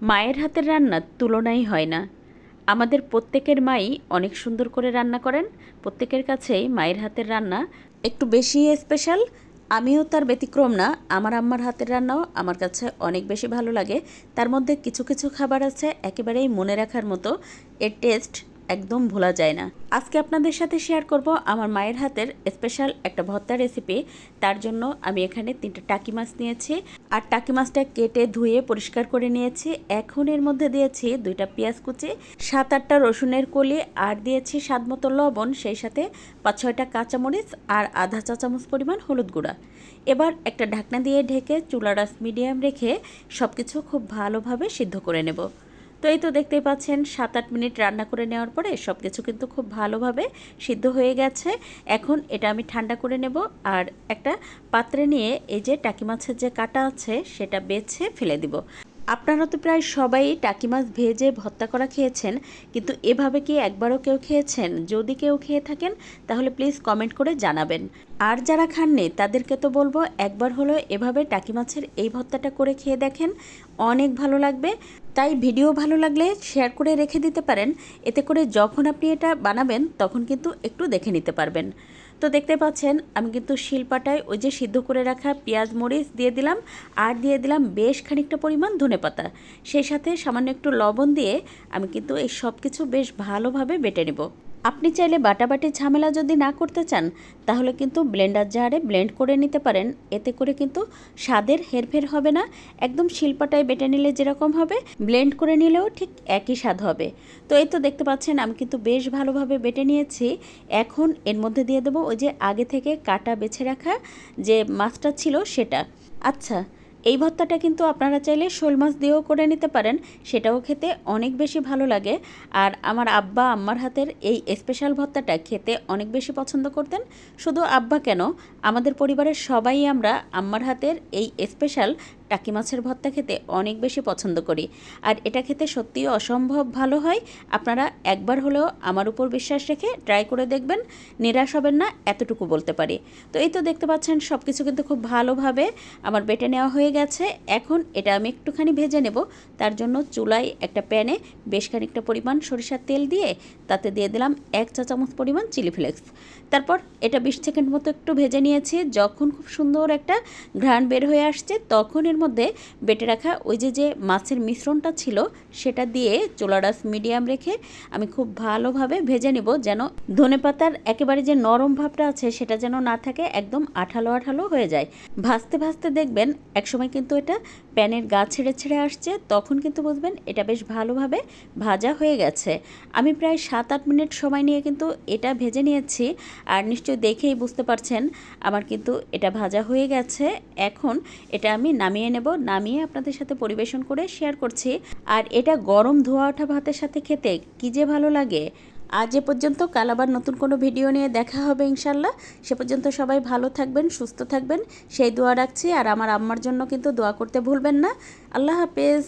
মায়ের হাতের রান্নার তুলনাই হয় না। আমাদের প্রত্যেকের মাই অনেক সুন্দর করে রান্না করেন। প্রত্যেকের কাছেই মায়ের হাতের রান্না একটু বেশি স্পেশাল আমিও তার ব্যতিক্রম না, আমার আম্মার হাতের রান্নাও আমার কাছে অনেক বেশি ভালো লাগে। তার মধ্যে কিছু কিছু খাবার আছে একেবারেই মনে রাখার মতো। এর টেস্ট একদম ভোলা যায় না। আজকে আপনাদের সাথে শেয়ার করব আমার মায়ের হাতের স্পেশাল একটা ভর্তা রেসিপি তার জন্য আমি এখানে তিনটা টাকি মাছ নিয়েছি। আর টাকি মাছটা কেটে ধুয়ে পরিষ্কার করে নিয়েছি। এখন এর মধ্যে দিয়েছি দুইটা পেঁয়াজ কুচি, সাত আটটা রসুনের কলি আর দিয়েছি স্বাদ মতো লবণ, সেই সাথে পাঁচ ছয়টা কাঁচামরিচ আর আধা চা চামচ পরিমাণ হলুদ গুঁড়া। এবার একটা ঢাকনা দিয়ে ঢেকে চুলারাস মিডিয়াম রেখে সব কিছু খুব ভালোভাবে সিদ্ধ করে নেব। তো এই তো দেখতেই পাচ্ছেন সাত আট মিনিট রান্না করে নেওয়ার পরে সব কিছু কিন্তু খুব ভালোভাবে সিদ্ধ হয়ে গেছে। এখন এটা আমি ঠান্ডা করে নেব আর একটা পাত্রে নিয়ে এই যে টাকি মাছের যে কাটা আছে সেটা বেছে ফেলে দিব। আপনারা তো প্রায় সবাই টাকি মাছ ভেজে ভর্তা করা খেয়েছেন, কিন্তু এভাবে কি একবারও কেউ খেয়েছেন? যদি কেউ খেয়ে থাকেন, তাহলে প্লিজ কমেন্ট করে জানাবেন। আর যারা খাননি, তাদেরকে তো বলব একবার হলো এভাবে টাকি মাছের এই ভর্তাটা করে খেয়ে দেখেন। অনেক ভালো লাগবে। তাই ভিডিও ভালো লাগলে শেয়ার করে রেখে দিতে পারেন। এতে করে যখন আপনি এটা বানাবেন, তখন কিন্তু একটু দেখে নিতে পারবেন। তো দেখতে পাচ্ছেন, আমি কিন্তু শিলপাটায় ওই যে সিদ্ধ করে রাখা পেঁয়াজ মরিচ দিয়ে দিলাম আর দিয়ে দিলাম বেশ খানিকটা পরিমাণ ধনে পাতা। সেই সাথে সামান্য একটু লবণ দিয়ে আমি কিন্তু এই সব কিছু বেশ ভালোভাবে বেটে নেব। আপনি চাইলে বাটাবাটি ঝামেলা যদি না করতে চান, তাহলে কিন্তু ব্লেন্ডার জারে ব্লেন্ড করে নিতে পারেন। এতে করে কিন্তু স্বাদের হেরফের হবে না। একদম শিল্পাটায় বেটে নিলে যেরকম হবে, ব্লেন্ড করে নিলেও ঠিক একই স্বাদ হবে। তো এই তো দেখতে পাচ্ছেন, আমি কিন্তু বেশ ভালোভাবে বেটে নিয়েছি। এখন এর মধ্যে দিয়ে দেবো ওই যে আগে থেকে কাটা বেছে রাখা যে মাছটা ছিল সেটা। আচ্ছা এই ভর্তাটা কিন্তু আপনারা চাইলে শোল মাছ দিয়েও করে নিতে পারেন, সেটাও খেতে অনেক বেশি ভালো লাগে। আর আমার আব্বা আম্মার হাতের এই স্পেশাল ভর্তাটা খেতে অনেক বেশি পছন্দ করতেন। শুধু আব্বা কেন, আমাদের পরিবারের সবাই আমরা আম্মার হাতের এই স্পেশাল টাকি মাছের ভর্তা খেতে অনেক বেশি পছন্দ করি। আর এটা খেতে সত্যিই অসম্ভব ভালো হয়। আপনারা একবার হলেও আমার উপর বিশ্বাস রেখে ট্রাই করে দেখবেন। নিরাশ হবেন না, এতটুকু বলতে পারি। তো এই তো দেখতে পাচ্ছেন সব কিছু কিন্তু খুব ভালোভাবে আমার বেটে নেওয়া হয়ে গেছে। এখন এটা আমি একটুখানি ভেজে নেব। তার জন্য চুলায় একটা প্যানে বেশ খানিকটা পরিমাণ সরিষার তেল দিয়ে তাতে দিয়ে দিলাম এক চা চামচ পরিমাণ চিলি ফ্লেক্স। তারপর এটা বিশ সেকেন্ড মতো একটু ভেজে নিয়েছি। যখন খুব সুন্দর একটা ঘ্রাণ বের হয়ে আসছে, তখন এর মধ্যে বেটে রাখা ওই যে যে মাছের মিশ্রণটা ছিল, সেটা দিয়ে চোলারাস মিডিয়াম রেখে আমি খুব ভালোভাবে ভেজে নিব যেন ধনে পাতার একেবারে যে নরম ভাবটা আছে, সেটা যেন না থাকে, একদম আঠালো আঠালো হয়ে যায়। ভাজতে ভাজতে দেখবেন একসময় কিন্তু এটা প্যানের গা ছেড়ে ছেড়ে আসছে, তখন কিন্তু বুঝবেন এটা বেশ ভালোভাবে ভাজা হয়ে গেছে। আমি প্রায় সাত আট মিনিট সময় নিয়ে কিন্তু এটা ভেজে নিয়েছি, আর নিশ্চয়ই দেখেই বুঝতে পারছেন আমার কিন্তু এটা ভাজা হয়ে গেছে। এখন এটা আমি নামিয়ে নেব, নামিয়ে আপনাদের সাথে পরিবেশন করে শেয়ার করছি। আর এটা গরম ধোয়া ওঠা ভাতের সাথে খেতে কী যে ভালো লাগে। আজ এ পর্যন্ত, কাল আবার নতুন কোনো ভিডিও নিয়ে দেখা হবে ইনশাল্লাহ সে পর্যন্ত সবাই ভালো থাকবেন, সুস্থ থাকবেন। সেই দোয়া রাখছি, আর আমার আম্মার জন্য কিন্তু দোয়া করতে ভুলবেন না। আল্লাহ হাফেজ।